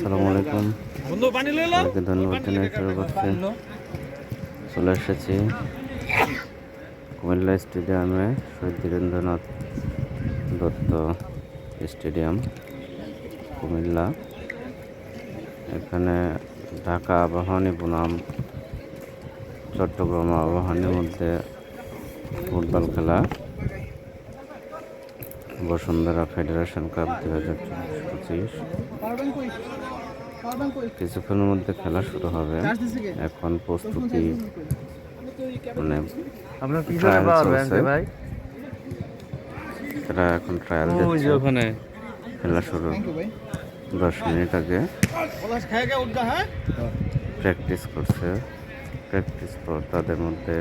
আসসালামু আলাইকুম। বন্ধু পানি লইল সবাইকে ধন্যবাদ শুরু করছি চলে এসেছি কুমিল্লা স্টেডিয়ামে শহীদ বীরেন্দ্রনাথ দত্ত স্টেডিয়াম কুমিল্লা। এখানে ঢাকা আবাহনী বনাম চট্টগ্রাম আবাহনীর মধ্যে ফুটবল খেলা বসুন্ধরা ফেডারেশন কাপ দুই হাজার পঁচিশ। কিছুক্ষণের মধ্যে খেলা শুরু হবে। এখন প্রস্তুতি মানে। এরা এখন ট্রায়াল ওখানে। খেলা শুরু। দশ মিনিট আগে? প্র্যাকটিস করছে। প্র্যাকটিস পর তাদের মধ্যে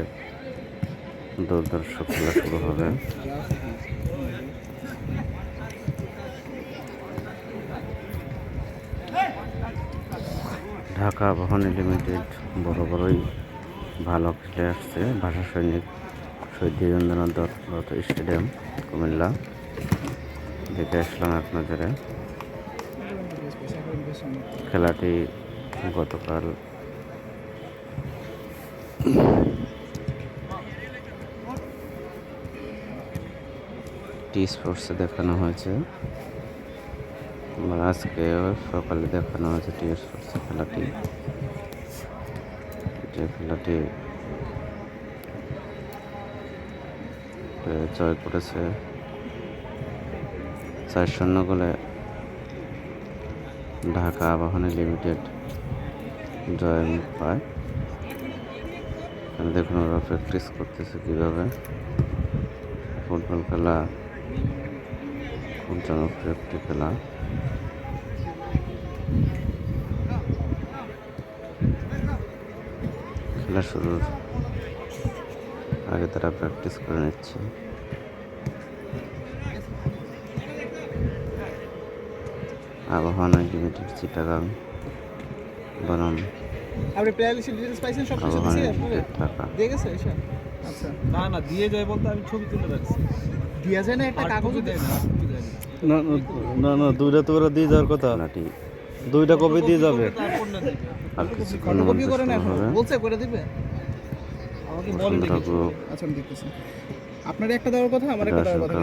দুর্দর্শক খেলা শুরু হবে। ঢাকা আবাহনী লিমিটেড বড় বড়ই ভালো খেলে আসছে ভাষা সৈনিক শহীদ বীরেন্দ্রনাথ দত্ত স্টেডিয়াম, কুমিল্লা। দেখে আসলাম নজরে খেলাটি গতকাল টি স্পোর্টসে দেখানো হয়েছে। আবার আজকে সকালে দেখানো হয়েছে টি স্পোর্টসে খেলাটি। যে খেলাটি জয় করেছে। চার শূন্য গোলে ঢাকা আবাহনী লিমিটেড জয় পায়। দেখুন ওরা প্র্যাকটিস করতেছে কীভাবে। ফুটবল খেলা খুব জনপ্রিয় একটি খেলা। খেলা শুরুর আগে তারা প্র্যাকটিস করে নিচ্ছে। আবহাওয়া লিমিটেড চিটাগাং বনাম। আপনি পাইছেন সব কিছু দিছি দিয়ে গেছে আচ্ছা না না দিয়ে যায় বলতে আমি ছবি তুলে রাখছি। দিয়া যায় না একটা কাগজ দেয় না। না। না না না দুইটা তো ওরা দিয়ে যাওয়ার কথা। নাটি। দুইটা কপি দিয়ে যাবে। আর কিছু কপি করে না এখন বলছে করে দিবে। আমাকে বলেন আচ্ছা আমি দেখতেছি। আপনার একটা দেওয়ার কথা আমার একটা দেওয়ার কথা।